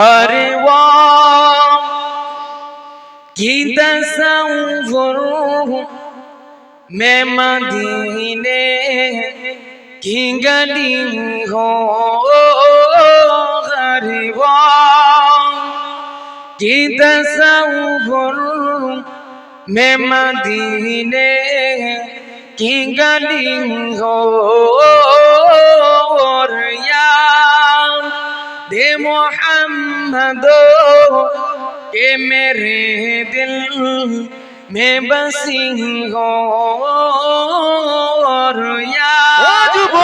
أرواح كده سوفروه ممدينة كنغليه أرواح كده سوفروه ممدينة كنغليه मोहम्मद के मेरे दिल में बसी हो और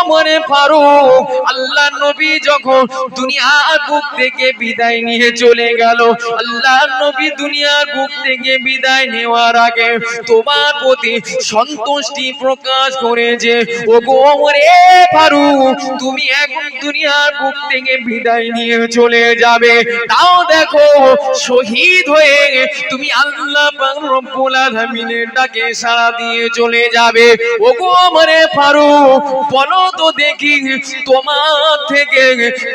আমারে আল্লাহ নবী যখন দুনিয়ার বুক থেকে বিদায় নিয়ে চলে গেল, আল্লাহ নবী দুনিয়ার বুক থেকে বিদায় নেওয়ার আগে তোমার প্রতি সন্তুষ্টি প্রকাশ করেছে। ওগো ওরে ফারুক, তুমি দুনিয়ার বুক থেকে বিদায় নিয়ে চলে যাবে। তাও দেখো, শহীদ হয়ে তুমি আল্লাহ রব্বুল ডাকে সাড়া দিয়ে চলে যাবে। আমারে তো দেখি তোমার থেকে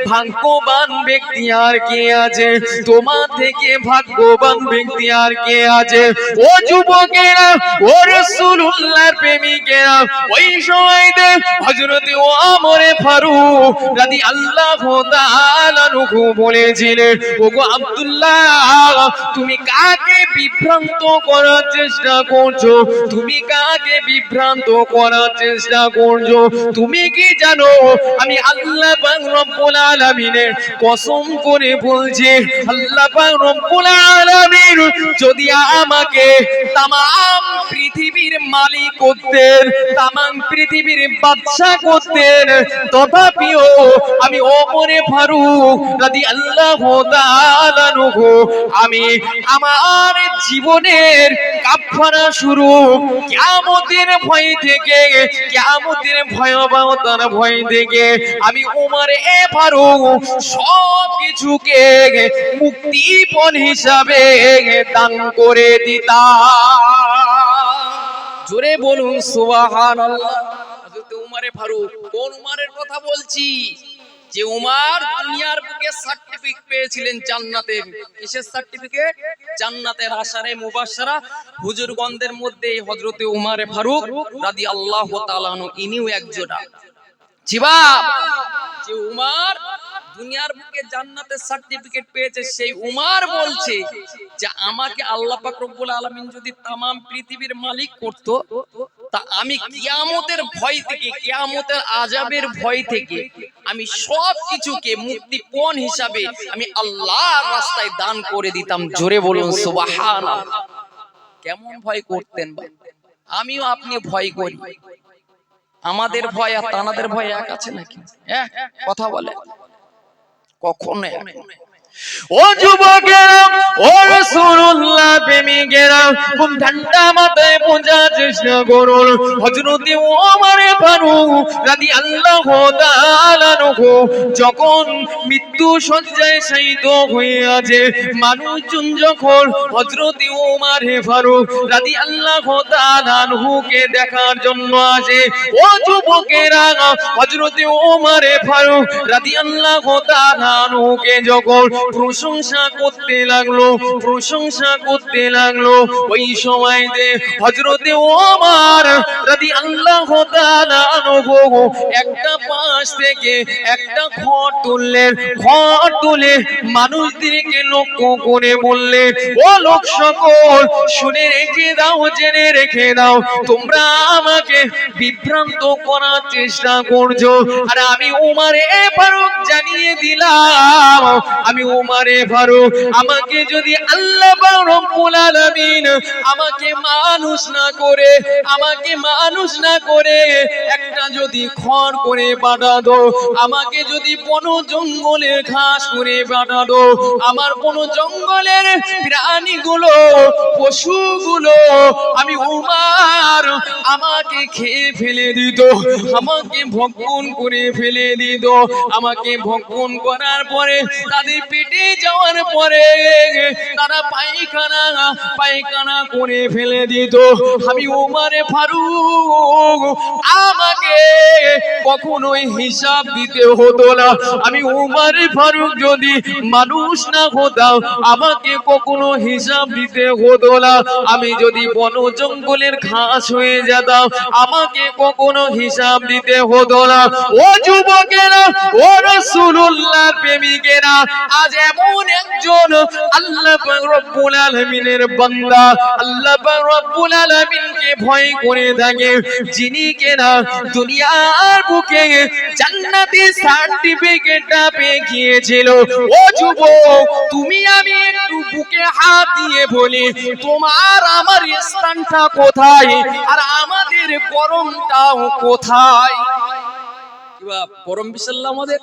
ভাগ্যবান ব্যক্তি আর কে আছে? তোমার থেকে ভাগ্যবান ব্যক্তি আর কে আছে? ও যুবকেরা, ও রাসূলুল্লাহর প্রেমিকেরা, ওই সময়তে ও আমরে ফারুক রাদিয়াল্লাহু তাআলা আনহু বলেছিলেন, ওগো আব্দুল্লাহ, তুমি কাকে বিভ্রান্ত করার চেষ্টা করছ? তুমি কাকে বিভ্রান্ত করার চেষ্টা করছ? তুমি কি জানো, আমি আল্লাহ পাক রব্বুল আলামিনের কসম করে বলছি, আল্লাহ পাক রব্বুল আলামিন যদি আমাকে তামাম পৃথিবীর মালিক করতেন, তামাম পৃথিবীর বাদশা করতেন তথাপিও আমি ওমরে ফারুক রাদি আল্লাহ আমি আমার জীবনের কাফারা শুরু কিয়ামতের ভয় থেকে, কিয়ামতের ভয়াবহতার ভয় থেকে আমি ওমর এ ফারুক সব কিছুকে মুক্তিপণ হিসাবে দান করে দিতাম। জোরে বলুন সুবহানাল্লাহ। উমারে ফারুক, কোন উমারের কথা বলছি? যে উমার দুনিয়ার বুকে সার্টিফিকেট পেয়েছিলেন জান্নাতের। কিসের সার্টিফিকেট জান্নাতের আশারে মুবাশশারা হুজুরগণদের মধ্যে হযরতে উমারে ফারুক রাদিয়াল্লাহু তাআলা আনহু, ইনিও একজোড়া জিবা যে উমার দুনিয়ার বুকে জান্নাতের সার্টিফিকেট পেয়েছে, সেই উমার বলছে যে আমাকে আল্লাহ পাক রব্বুল আলামিন যদি তামাম পৃথিবীর মালিক করত তা আমি কিয়ামতের ভয় থেকে কিয়ামতের আজাবের ভয় থেকে আমি সব কিছুকে মুক্তিপণ হিসাবে আমি আল্লাহর রাস্তায় দান করে দিতাম। জোরে বলুন সুবহানাল্লাহ। কেমন ভয় করতেন আমিও আপনি ভয় করি। আমাদের ভয় আর তানাদের ভয় এক আছে নাকি? হ্যাঁ কথা বলে কখনো এক। ও যুবকেরা, ও রাসূলুল্লাহ প্রেমিকেরা খুব ঠান্ডা মাথায় বোঝার চেষ্টা করুন। হযরত ওমর ফারুক রাদিয়াল্লাহু তাআলা আনহু যখন মৃত্যু শয্যায় শায়িত হয়ে মানুষজন যখন হযরত ওমর ফারুক রাদিয়াল্লাহু তাআলা আনহুকে দেখার জন্য আসে, ও যুবকেরা, হযরত ওমর ফারুক রাদিয়াল্লাহু তাআলা আনহুকে যখন প্রশংসা করতে লাগল, প্রশংসা করতে লাগল। ওই সময়তে হজরতে ওমর রাদি আল্লাহ একটা পাশ থেকে একটা খড় তুললেন। খড় তুলে মানুষদেরকে লক্ষ্য করে বললেন ও লোক সকল, শুনে রেখে দাও, জেনে রেখে দাও, তোমরা আমাকে বিভ্রান্ত করার চেষ্টা করছ। আর আমি উমারে ফারুক জানিয়ে দিলাম, আমি উমারে ফারুক আমাকে যদি আল্লাহ রব্বুল আলামিন আমাকে মানুষ না করে, আমাকে মানুষ না করে, একটা যদি খড় করে পাঠাতো আমাকে যদি বন জঙ্গলের ঘাস করে পাঠাতো আমার বন জঙ্গলের প্রাণীগুলো, পশুগুলো, আমি উমার আমাকে খেয়ে ফেলে দিত, আমাকে ভক্ষণ করে ফেলে দিত। আমাকে ভক্ষণ করার পরে তাদের পেটে যাওয়ার পরে তারা পায়খানা পায়খানা করে ফেলে দিত। আমি উমারে ফারুক আমাকে কখনোই হিসাব দিতে হতো না। আমি উমারে ফারুক যদি মানুষ না হতাম, আমাকে কখনো হিসাব দিতে হতো না। আমি যদি বন জঙ্গলের ঘাস হয়ে যেতাম, আমাকে কখনো হিসাব দিতে হতো না। ও যুবকেরা, ও রসুল্লাহ প্রেমিকেরা, আজ এমন একজন আল্লাহ রব্বুল আলামিনের বান্দা। আল্লাহ রব্বুল আলামিনকে ভয় করে থাকে, যিনি কেনা দুনিয়ার বুকে জান্নাতি সার্টিফিকেটটা পেয়ে গিয়েছিল ও যুবক, তুমি আমি একটু বুকে হাত দিয়ে বলি, তোমার আমার স্থানটা কোথায়? আর আমাদের গরমটাও কোথায়? পরম বিশাল্লাহ আমাদের?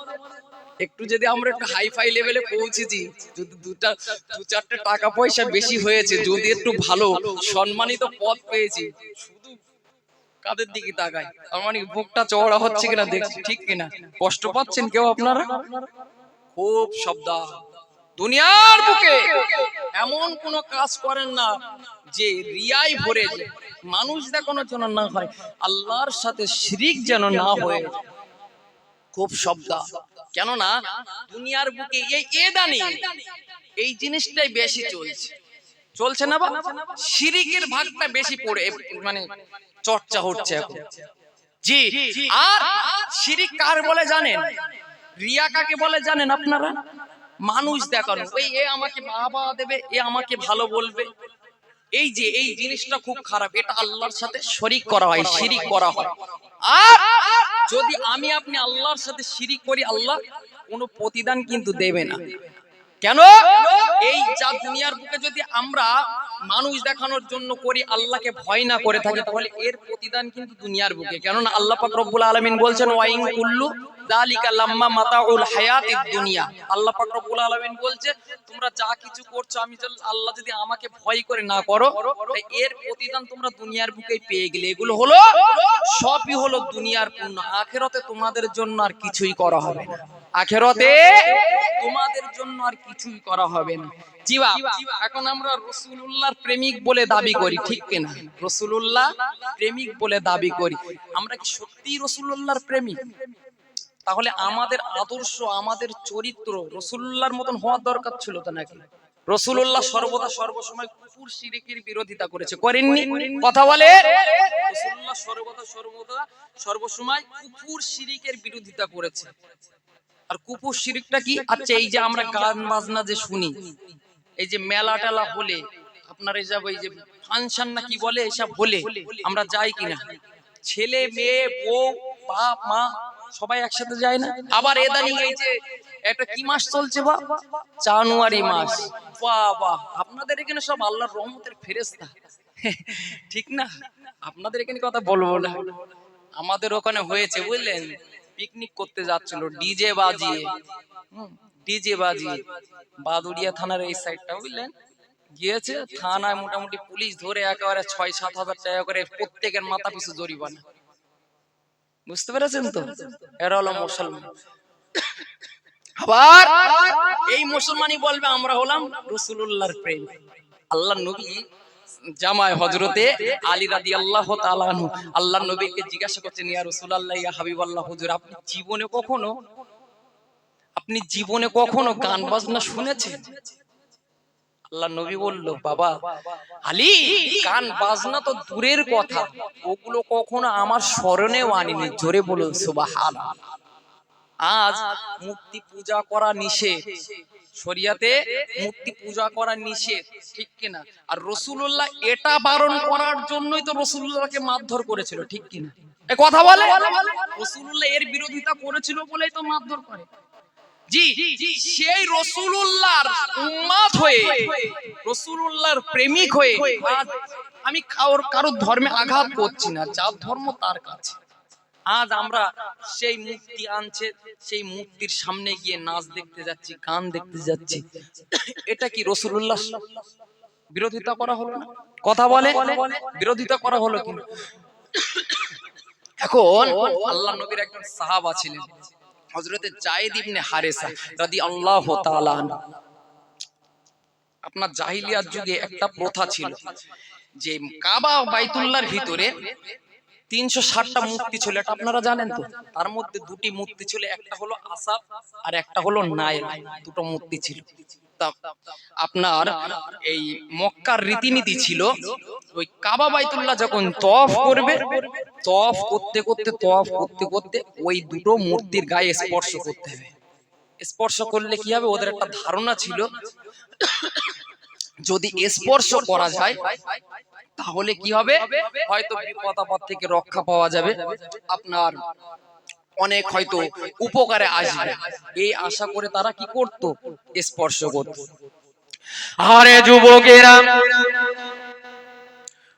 একটু যদি আমরা একটু হাই ফাই লেভেলে পৌঁছেছি, যদি দুটা দু চারটে টাকা পয়সা বেশি হয়েছে, যদি একটু ভালো, সম্মানিত পদ পেয়েছি কাদের দিকে তাকাই তার মানে বুকটা চওড়া হচ্ছে কিনা দেখছি ঠিক কিনা? কষ্ট পাচ্ছেন কেউ আপনারা? খুব শব্দ দুনিয়ার বুকে এমন কোন কাজ করেন না যে রিয়াই ভরে মানুষ দেখানোর জন্য না হয় আল্লাহর সাথে শিরিক যেন না হয়ে। খুব শব্দ কেননা দুনিয়ার বুকে এই এদানি এই জিনিসটাই বেশি চলছে। চলছে না বা? শিরিকের ভাগটা বেশি পড়ে। মানে চর্চা হচ্ছে এখন। জি আর শিরিক কার বলে জানেন? রিয়া কাকে বলে জানেন আপনারা? মানুষ দেখানো। ওই এ আমাকে বাবা দেবে এ আমাকে ভালো বলবে। এই যে এই জিনিসটা খুব খারাপ। এটা আল্লাহর সাথে শরিক করা হয় শিরিক করা হয়। আর যদি আমি আপনি আল্লাহর সাথে শিরিক করি আল্লাহ কোনো প্রতিদান কিন্তু দেবে না। কেন? এই যা দুনিয়ার বুকে যদি আমরা মানুষ দেখানোর জন্য করি, আল্লাহকে ভয় না করে থাকি, তাহলে এর প্রতিদান কিন্তু দুনিয়ার বুকে। কেননা আল্লাহ পাক রব্বুল আলামিন বলছেন, ওয়াইন কুল্লু যালিকা লাম্মা মাতাউল হায়াতিদ দুনিয়া। আল্লাহ পাক রব্বুল আলামিন বলছে, তোমরা যা কিছু করছ, আমি আল্লাহ যদি আমাকে ভয় করে না করো এর প্রতিদান তোমরা দুনিয়ার পেয়ে গেলে। এগুলো হলো, সবই হলো দুনিয়ার পূর্ণ। আখেরাতে তোমাদের জন্য আর কিছুই করা হবে না। আখেরাতে তোমাদের জন্য আর কিছুই করা হবে না। জিবা, এখন আমরা রসুলুল্লাহর প্রেমিক বলে দাবি করি, ঠিক কিনা? রসুলুল্লাহ প্রেমিক বলে দাবি করি। আমরা কি সত্যি রসুলুল্লাহর প্রেমিক? তাহলে আমাদের আদর্শ, আমাদের চরিত্র রসুল্লাহর মতন হওয়ার দরকার ছিল তো নাকি? রসুল্লাহ সর্বদা সর্বসময় কুকুর শিরিকের বিরোধিতা করেছে। করেননি? কথা বলে? রসুল্লাহ সর্বদা সর্বদা সর্বসময় কুকুর শিরিকের বিরোধিতা করেছে। আর কুকুর শিরিকটা কি? আচ্ছা এই যে আমরা গান বাজনা যে শুনি, এই যে মেলা টেলা হলে, আপনার এই যাব এই যে ফাংশন না কি বলে, এসব হলে আমরা যাই কিনা? ছেলে, মেয়ে, বউ, বাপ, মা সবাই একসাথে যায় না। আবার এদানি এই যে একটা কি মাস চলছে বা? জানুয়ারি মাস। বাহ আপনাদের এখানে সব আল্লাহর রহমতের ফেরেস্তা ঠিক না? আপনাদের এখানে কথা বলব না। আমাদের ওখানে হয়েছে বুঝলেন? পিকনিক করতে যাচ্ছিল ডিজে বাজিয়ে। ডিজে বাজিয়ে। বাদুড়িয়া থানার এই সাইডটা বুঝলেন? গিয়েছে থানায় মোটামুটি পুলিশ ধরে একেবারে ছয় সাত হাজার টাকা করে প্রত্যেকের মাথা পিছু জরিমানা। বুঝতে পেরেছেন তো? এরা হলো মুসলমান। আবার? এই মুসলমানই বলবে আমরা হলাম রসুল্লাহর প্রেম। আল্লাহ নবী জামায় হজরতে আলী রাদি আল্লাহ তালানু আল্লাহ নবীকে জিজ্ঞাসা করছেন ইয়া রসুলাল্লাহ ইয়া হাবিব আল্লাহ হুজুর আপনি জীবনে কখনো আপনি জীবনে কখনো গান বাজনা শুনেছেন? আল্লাহ নবী বলল বাবা আলী গান বাজনা তো দূরের কথা। ওগুলো কখনো আমার স্মরণেও আনিনি জোরে বলুন সুবাহান আজ মূর্তি পূজা করা নিষেধ। শরিয়াতে মূর্তি পূজা করা নিষেধ ঠিক কিনা? আর রসুল্লাহ এটা বারণ করার জন্যই তো রসুল্লাহকে মারধর করেছিল ঠিক কিনা? এ কথা বলে? রসুল্লাহ এর বিরোধিতা করেছিল বলেই তো মারধর করে। জি সেই রসুলুল্লাহর উম্মাত হয়ে, রসুলুল্লাহর প্রেমিক হয়ে আমি কারোর কারোর ধর্মে আঘাত করছি না, যার ধর্ম তার কাছে। আজ আমরা সেই মূর্তি আনছে, সেই মূর্তির সামনে গিয়ে নাচ দেখতে যাচ্ছি, গান দেখতে যাচ্ছি। এটা কি রসুলুল্লাহ? বিরোধিতা করা হলো না? কথা বলে, বিরোধিতা করা হলো কি এখন আল্লাহ নবীর একজন সাহাবা ছিলেন। হজরতে জায়েদ ইবনে হারেসা রাদি তাআলা আনহু। আপনার জাহিলিয়াত যুগে একটা প্রথা ছিল যে কাবা বাইতুল্লার ভিতরে তিনশো ষাটটা মূর্তি ছিল এটা আপনারা জানেন তো? তার মধ্যে দুটি মূর্তি ছিল একটা হলো আসাফ আর একটা হলো নাইল দুটো মূর্তি ছিল। আপনার এই মক্কার রীতিনীতি ছিল, ওই কাবা বাইতুল্লাহ যখন তফ করবে তফ করতে করতে তফ করতে করতে ওই দুটো মূর্তির গায়ে স্পর্শ করতে হবে। স্পর্শ করলে কি হবে? ওদের একটা ধারণা ছিল, যদি স্পর্শ করা যায়, তাহলে কি হবে? হয়তো বিপদ আপদ থেকে রক্ষা পাওয়া যাবে। আপনার অনেক হয়তো উপকারে আসবে। এই আশা করে তারা কি করত? স্পর্শ করত। আরে যুবকেরা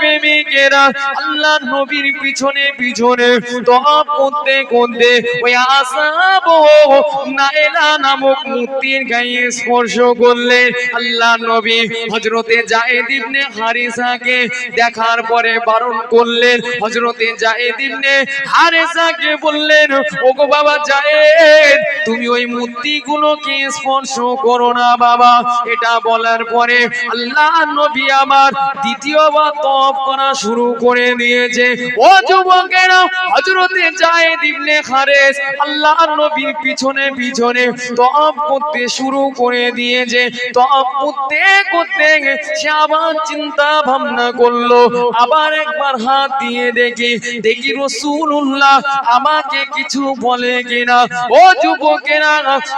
প্রেমিকেরা আল্লাহ নবীর পিছনে পিছনে তপ করতে করতে ওই আসাব নাইলা নামক মূর্তির গায়ে স্পর্শ করলে আল্লাহ নবী হযরতে জায়েদ ইবনে হারিসাকে দেখার পরে বারণ করলেন। হযরতে জায়েদ ইবনে হারিসাকে বললেন, ওগো বাবা জায়েদ, তুমি ওই মূর্তিগুলোকে স্পর্শ করো না বাবা। এটা বলার পরে আল্লাহ নবী আমার দ্বিতীয়বার তপ করা শুরু করে দিয়েছে। ও যুবকেরা, হযরতে জায়েদ ইবনে হারেস আল্লাহ নবীর পিছনে পিছনে তপ করতে শুরু করে দিয়েছে। তপ করতে করতে সে আবার চিন্তা ভাবনা করল। আবার একবার হাত দিয়ে দেখি দেখি রসুল্লাহ আমাকে কিছু বলে কিনা। ও যুবকেরা,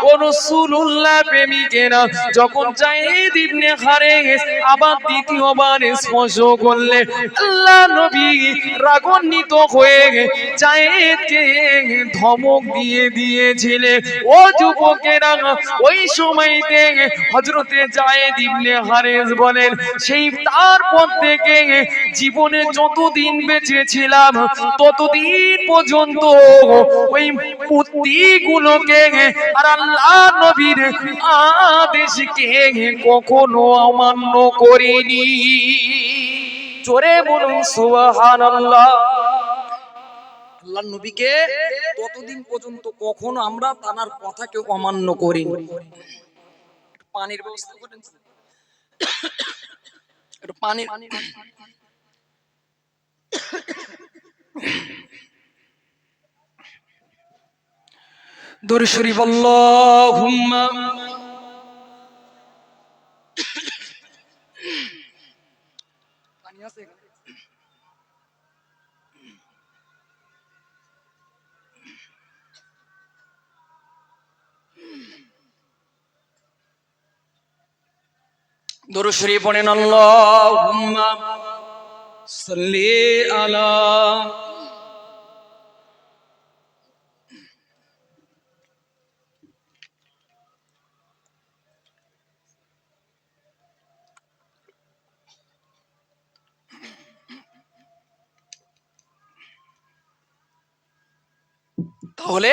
ও রসুল্লাহ প্রেমিকেরা, যখন জায়েদ ইবনে হারেস আবার দ্বিতীয়বার স্পর্শ করলে আল্লাহ নবী, রাগান্বিত হয়ে জায়েদকে ধমক দিয়ে দিয়েছিলেন ও যুবকেরা, ওই সময়তে হজরতে জায়েদ ইবনে হারেস বলেন, সেই তারপর থেকে জীবনে যতদিন বেঁচে ছিলাম ততদিন পর্যন্ত ওই মূর্তিগুলোকে আর আল্লাহ নবীর আদেশকে কখনো অমান্য করিনি। জোরে বলুন সুবহানাল্লাহ। আল্লাহ নবীকে ততদিন পর্যন্ত কখনো আমরা তানার কথাকে অমান্য একটু পানির ব্যবস্থা করেন একটু পানির দরুদ শরীফ তাহলে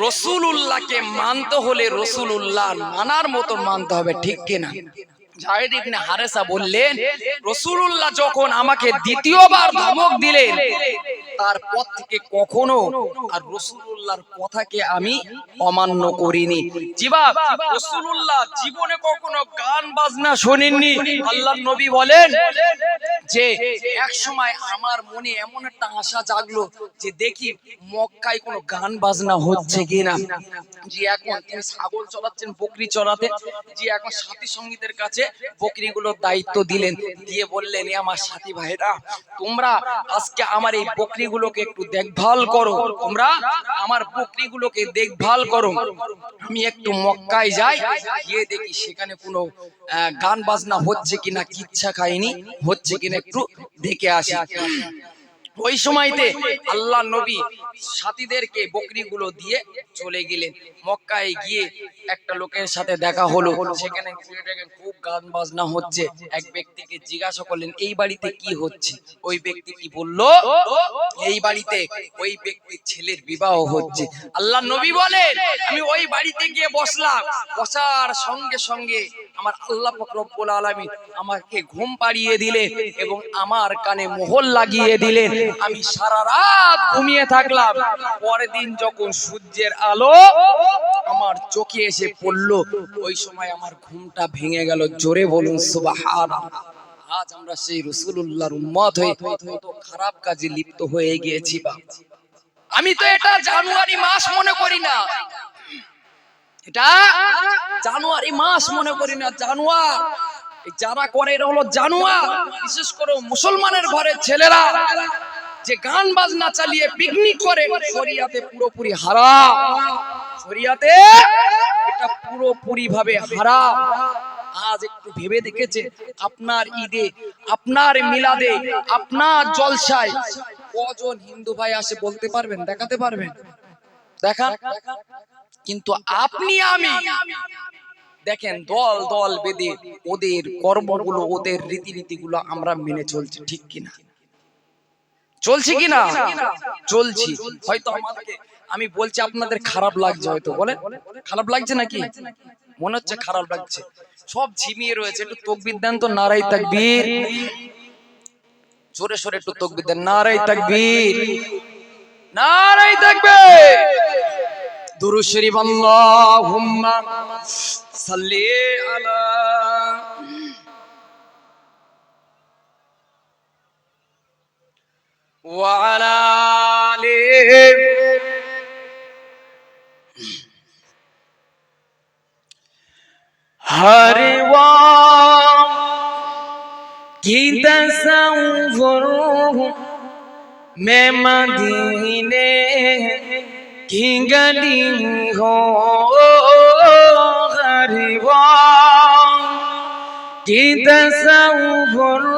রসুল উল্লাহকে মানতে হলে রসুল উল্লাহ মানার মতন মানতে হবে ঠিক কিনা? জায়েদ ইবনে হারেসা বললেন রসুলুল্লাহ যখন আমাকে দ্বিতীয়বার ধমক দিলেন তারপর থেকে কখনো আর রসুলুল্লাহর কথাকে আমি অমান্য করিনি। জিবা রসুলুল্লাহ জীবনে কখনো গান বাজনা শোনেননি। আল্লাহর নবী বলেন যে, এক সময় আমার মনে এমন একটা আশা জাগলো যে দেখি মক্কায় কোনো গান বাজনা হচ্ছে কিনা। জি এখন তিনি ছাগল চলাচ্ছেন বকরি চড়াতে। যে এখন সাথী সঙ্গীতের কাছে বকরিগুলোর দায়িত্ব দিলেন। দিয়ে বললেন, "এ আমার সাথী ভাইরা তোমরা আজকে আমার এই বকরিগুলোকে একটু দেখভাল করো। তোমরা আমার বকরিগুলোকে দেখভাল করো। আমি একটু মক্কায় যাই, গিয়ে দেখি সেখানে কোনো গান বাজনা হচ্ছে কিনা, কিচ্ছা খাইনি, হচ্ছে কিনা একটু দেখে আসি। ওই সময়তে আল্লাহ নবী সাথীদেরকে বকরিগুলো দিয়ে চলে গেলেন। মক্কায় গিয়ে একটা লোকের সাথে দেখা হলো। সেখানে খুব গান বাজনা হচ্ছে। এক ব্যক্তিকে জিজ্ঞাসা করলেন, এই বাড়িতে কি হচ্ছে? ওই ব্যক্তি কি বলল, এই বাড়িতে ওই ব্যক্তির ছেলের বিবাহ হচ্ছে। আল্লাহ নবী বলেন, আমি ওই বাড়িতে গিয়ে বসলাম। বসার সঙ্গে সঙ্গে আমার আল্লাহ পাক রব্বুল আলামিন আমাকে ঘুম পাড়িয়ে দিলেন এবং আমার কানে মোহর লাগিয়ে দিলেন। আমি সারা রাত ঘুমিয়ে থাকলাম। পরের দিন যখন সূর্যের আলো আমার চোখে এসে পড়ল, ওই সময় আমার ঘুমটা ভেঙে গেল। জোরে বলুন, সুবহানাল্লাহ। আজ আমরা সেই রসুল্লাহর উম্মত হয়ে কত খারাপ কাজে লিপ্ত হয়ে গিয়েছি বাবা আমি তো এটা জানুয়ারি মাস মনে করি না। এটা জানুয়ারি মাস মনে করি না, জানুয়ার। যারা করে, এটা হলো জানুয়ার। বিশেষ করে মুসলমানের ঘরের ছেলেরা। যে গান বাজনা চালিয়ে পিকনিক করে, শরিয়াতে পুরোপুরি হারা শরিয়াতে এটা পুরোপুরি ভাবে হারাম। আজ একটু ভেবে দেখেছে, আপনার ঈদে, আপনার মিলাদে, আপনার জলসায় কজন হিন্দু ভাই আসে বলতে পারবেন, দেখাতে পারবেন? দেখান কিন্তু আপনি, আমি। দেখেন, দল দল বেঁধে ওদের কর্মগুলো, ওদের রীতিনীতিগুলো আমরা মেনে চলছি ঠিক কিনা? চলছি কিনা চলছি হয়তো আমাদেরকে আমি বলছি আপনাদের খারাপ লাগছে হয়তো বলেন খারাপ লাগছে নাকি? মনে হচ্ছে খারাপ লাগছে। সব ঝিমিয়ে রয়েছে। একটু তকবির দেন তো নারাই তাকবীর। জোরে সোরে একটু তকবির দেন নারাই তাকবীর। নারাই তাকবীর! দুরূদ শরীফ আল্লাহুম্মা সাল্লি আলা وعلى آله هروا کی تصور میں مدینے کی گلی ہو ہروا کی تصور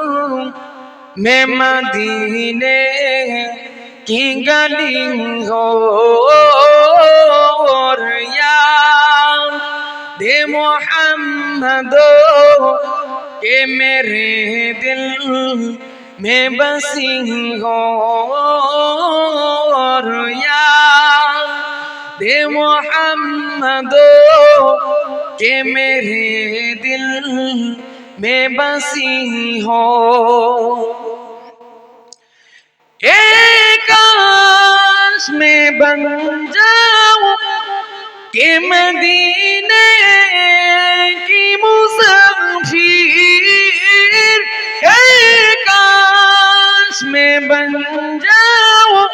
میں مدینے کی گلی ہو دے محمد کہ میرے دل میں بسی ہو یا دے محمد کہ میرے دل میں بسی ہو एक काश में बन जाऊं के मदीने की मुसाफिर एक काश में बन जाऊं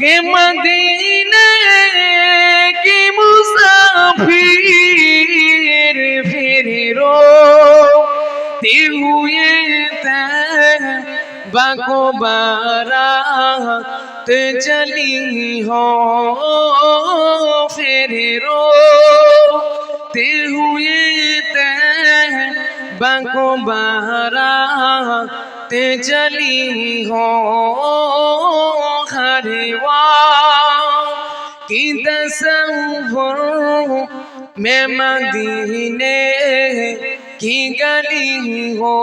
के मदीने की मुसाफिर बारात चली हो फिर रोते हुए बाको बारात चली हो हरवा की तसव्वुर में मदीने की गली हो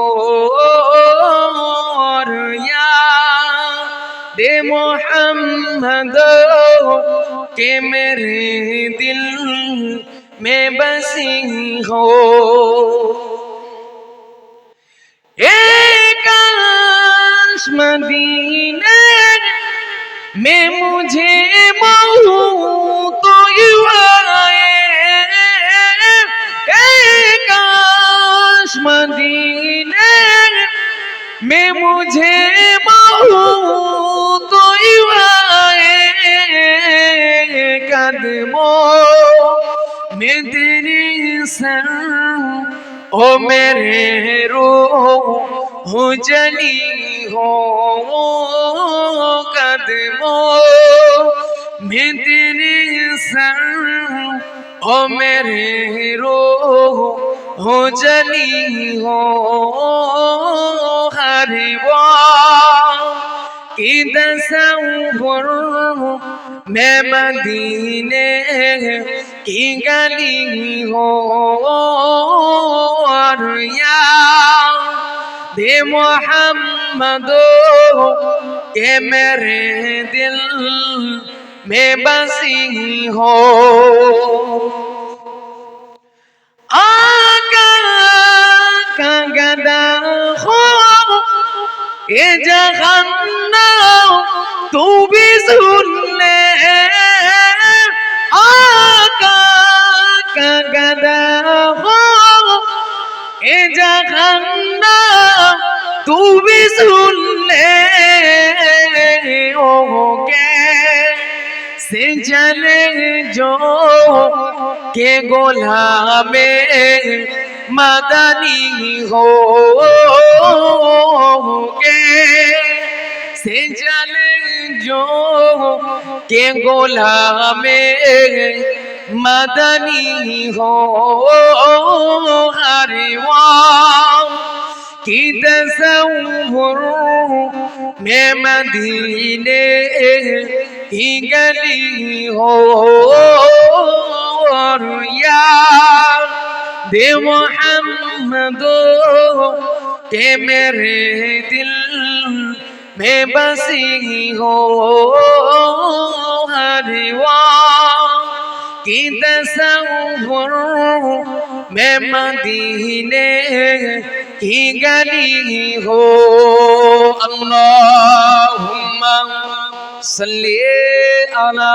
और याद محمد کہ میرے دل میں بسی ہو ایک مدینہ میں مجھے مو مدینہ میں مجھے مو تو तो युवाए कदमों में तेरी सर ओ मेरे रो हो जली हो कदमों में तेरे सर ओ मेरे रो हो जली हो हर إذا سوفرم میں مدینے کی گلی ہو اور یاد محمدو کہ میرے دل میں بسی ہو آقا کا گدا ہو এ জাহান্নাম তুমি শুনলে আকা তুমি শুনলে ওকে সে জো কে গোলামে মাদানি হো। के से चले जो के गोला में मदनी हो के से चले जो के गोला में मदनी हो हरिवा की तस्वुर में मदीने की गली हो और यार दे मोहम्मदो के मेरे दिल में बसी हो हरिवा की तस्वुर में मदीने की गली हो अल्लाहुम्मा सल्ली अला